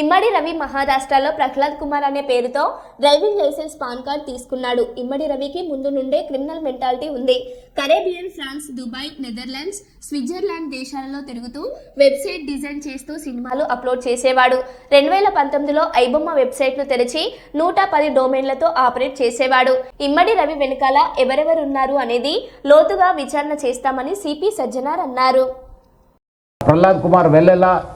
ఇమ్మడి రవి మహారాష్ట్రలో ప్రహ్లాద్ కుమార్ అనే పేరుతో డ్రైవింగ్ లైసెన్స్ పాన్ కార్డ్ తీసుకున్నాడు. ఇమ్మడి రవికి ముందు నుండే క్రిమినల్ మెంటాలిటీ ఉంది. Caribbean France Dubai Netherlands Switzerland దేశాలలో తిరుగుతూ వెబ్సైట్ డిజైన్ చేస్తూ సినిమాలు అప్లోడ్ చేసేవాడు. రెండు వేల పంతొమ్మిదిలో ఐబొమ్మ వెబ్సైట్ను తెరిచి నూట పది డొమైన్లతో ఆపరేట్ చేసేవాడు. ఇమ్మడి రవి వెనుకాల ఎవరెవరున్నారు అనేది లోతుగా విచారణ చేస్తామని సిపి సజ్జనార్ అన్నారు. ప్రహ్లాద్ కుమార్ వెల్లెల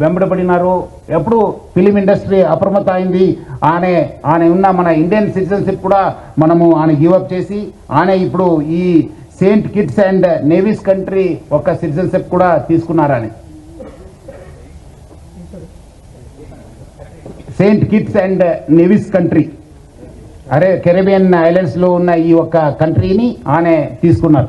వెంబడబడినారు. ఎప్పుడు ఫిలిం ఇండస్ట్రీ అప్రమత్త అయింది. ఆనే ఆయన ఉన్న మన ఇండియన్ సిటిజన్షిప్ కూడా మనము ఆయన గివప్ చేసి ఆనే ఇప్పుడు ఈ Saint Kitts and Nevis country ఒక సిటిజన్షిప్ కూడా తీసుకున్నారని. Saint Kitts and Nevis country. అరే కెరేబియన్ ఐలాండ్స్లో ఉన్న ఈ ఒక్క కంట్రీని ఆమె తీసుకున్నారు.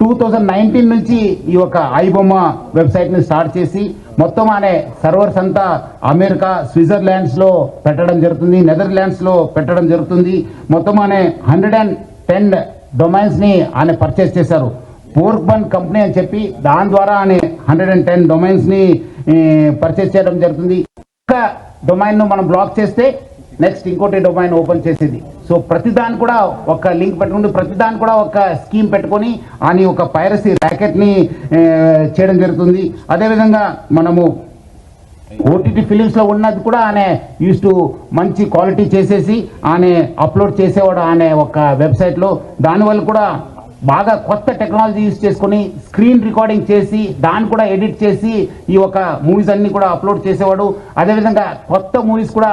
టూ థౌజండ్ నైన్టీన్ నుంచి ఈ యొక్క ఐబొమ్మ వెబ్సైట్ని స్టార్ట్ చేసి మొత్తం అనే సర్వర్స్ అంతా అమెరికా స్విట్జర్లాండ్స్లో పెట్టడం జరుగుతుంది నెదర్లాండ్స్లో పెట్టడం జరుగుతుంది. మొత్తం అనే హండ్రెడ్ అండ్ టెన్ డొమైన్స్ని ఆయన పర్చేస్ చేశారు. పోర్క్ బన్ కంపెనీ అని చెప్పి దాని ద్వారా ఆయన హండ్రెడ్ అండ్ టెన్ డొమైన్స్ని పర్చేస్ చేయడం జరుగుతుంది. ఒక్క డొమైన్ను మనం బ్లాక్ చేస్తే నెక్స్ట్ ఇంకోటి డొమైన్ ఓపెన్ చేసేది. సో ప్రతిదాని కూడా ఒక లింక్ పెట్టుకుంటూ ప్రతిదాని కూడా ఒక స్కీమ్ పెట్టుకొని అని ఒక పైరసీ ర్యాకెట్ని చేయడం జరుగుతుంది. అదేవిధంగా మనము ఓటీటీ ఫిలిమ్స్లో ఉన్నది కూడా ఆయన యూస్ టు మంచి క్వాలిటీ చేసేసి ఆయన అప్లోడ్ చేసేవాడు ఆమె ఒక వెబ్సైట్లో దానివల్ల కూడా బాగా కొత్త టెక్నాలజీ యూస్ చేసుకొని స్క్రీన్ రికార్డింగ్ చేసి దాన్ని కూడా ఎడిట్ చేసి ఈ ఒక మూవీస్ అన్నీ కూడా అప్లోడ్ చేసేవాడు. అదేవిధంగా కొత్త మూవీస్ కూడా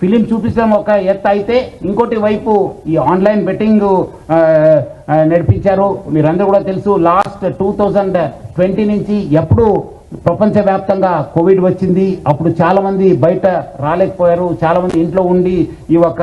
ఫిలిం చూపించడం ఒక ఎత్తు అయితే ఇంకోటి వైపు ఈ ఆన్లైన్ బెట్టింగ్ నడిపించారు. మీరందరూ కూడా తెలుసు లాస్ట్ టూ థౌజండ్ ట్వంటీ నుంచి ఎప్పుడు ప్రపంచవ్యాప్తంగా కోవిడ్ వచ్చింది. అప్పుడు చాలామంది బయట రాలేకపోయారు. చాలామంది ఇంట్లో ఉండి ఈ ఒక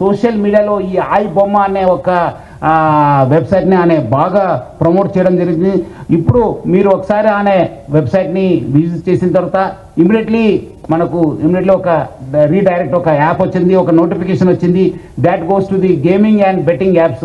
సోషల్ మీడియాలో ఈ ఐ బొమ్మ అనే ఒక వెబ్సైట్ని అనే బాగా ప్రమోట్ చేయడం జరిగింది. ఇప్పుడు మీరు ఒకసారి అనే వెబ్సైట్ని విజిట్ చేసిన తర్వాత ఇమీడియట్లీ మనకు ఇమీడియట్లీ ఒక రీడైరెక్ట్ ఒక యాప్ వచ్చింది ఒక నోటిఫికేషన్ వచ్చింది. That goes to the gaming and betting apps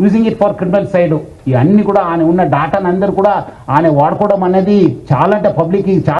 using it for criminal side ఇవన్నీ కూడా ఆయన ఉన్న డాటాను అందరు కూడా ఆయన వాడుకోవడం అనేది చాలా అంటే పబ్లిక్ చాలా